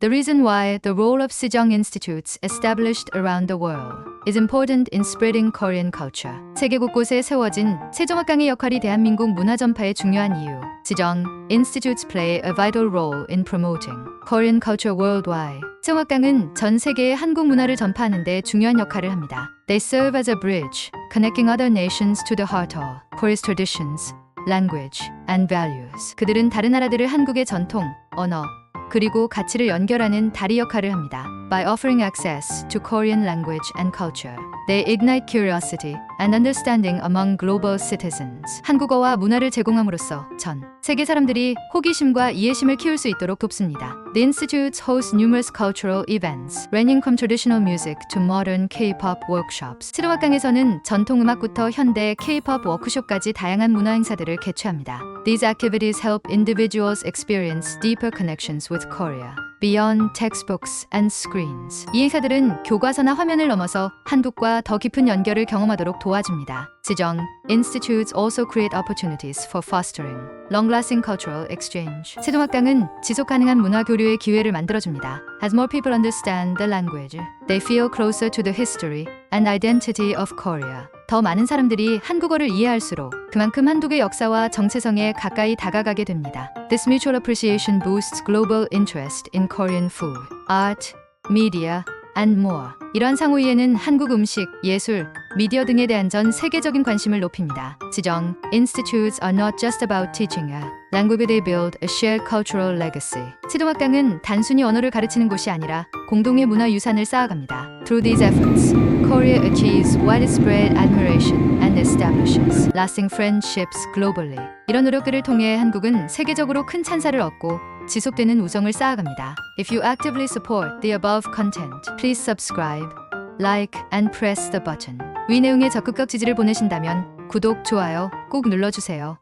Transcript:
The reason why the role of Sejong Institutes established around the world is important in spreading Korean culture. 세계 곳곳에 세워진 세종학강의 역할이 대한민국 문화 전파에 중요한 이유. Sejong Institutes play a vital role in promoting Korean culture worldwide. 세종학강은 전 세계의 한국 문화를 전파하는 데 중요한 역할을 합니다. They serve as a bridge connecting other nations to the heart of Korea's traditions, language, and values. 그들은 다른 나라들을 한국의 전통, 언어, 그리고 가치를 연결하는 다리 역할을 합니다. By offering access to Korean language and culture, they ignite curiosity and understanding among global citizens. 한국어와 문화를 제공함으로써 전 세계 사람들이 호기심과 이해심을 키울 수 있도록 돕습니다. The institutes host numerous cultural events, ranging from traditional music to modern K-pop workshops. 치료학강에서는 전통 음악부터 현대 K-pop 워크숍까지 다양한 문화 행사들을 개최합니다. These activities help individuals experience deeper connections with Korea. Beyond textbooks and screens. 이 행사들은 교과서나 화면을 넘어서 한국과 더 깊은 연결을 경험하도록 도와줍니다. 지정 Institutes also create opportunities for fostering long-lasting cultural exchange. 세종학당은 지속 가능한 문화 교류의 기회를 만들어줍니다. As more people understand the language, they feel closer to the history and identity of Korea. 더 많은 사람들이 한국어를 이해할수록 그만큼 한국의 역사와 정체성에 가까이 다가가게 됩니다. This mutual appreciation boosts global interest in Korean food, art, media, and more. 이러한 상호이해는 한국 음식, 예술, 미디어 등에 대한 전 세계적인 관심을 높입니다. 지정 Institutes are not just about teaching a language they build a shared cultural legacy. 치동학당은 단순히 언어를 가르치는 곳이 아니라 공동의 문화 유산을 쌓아갑니다. Through these efforts, Korea achieves widespread admiration and establishes lasting friendships globally. 이런 노력들을 통해 한국은 세계적으로 큰 찬사를 얻고 지속되는 우정을 쌓아갑니다. If you actively support the above content, please subscribe, like, and press the button. 위 내용에 적극적 지지를 보내신다면 구독, 좋아요 꼭 눌러주세요.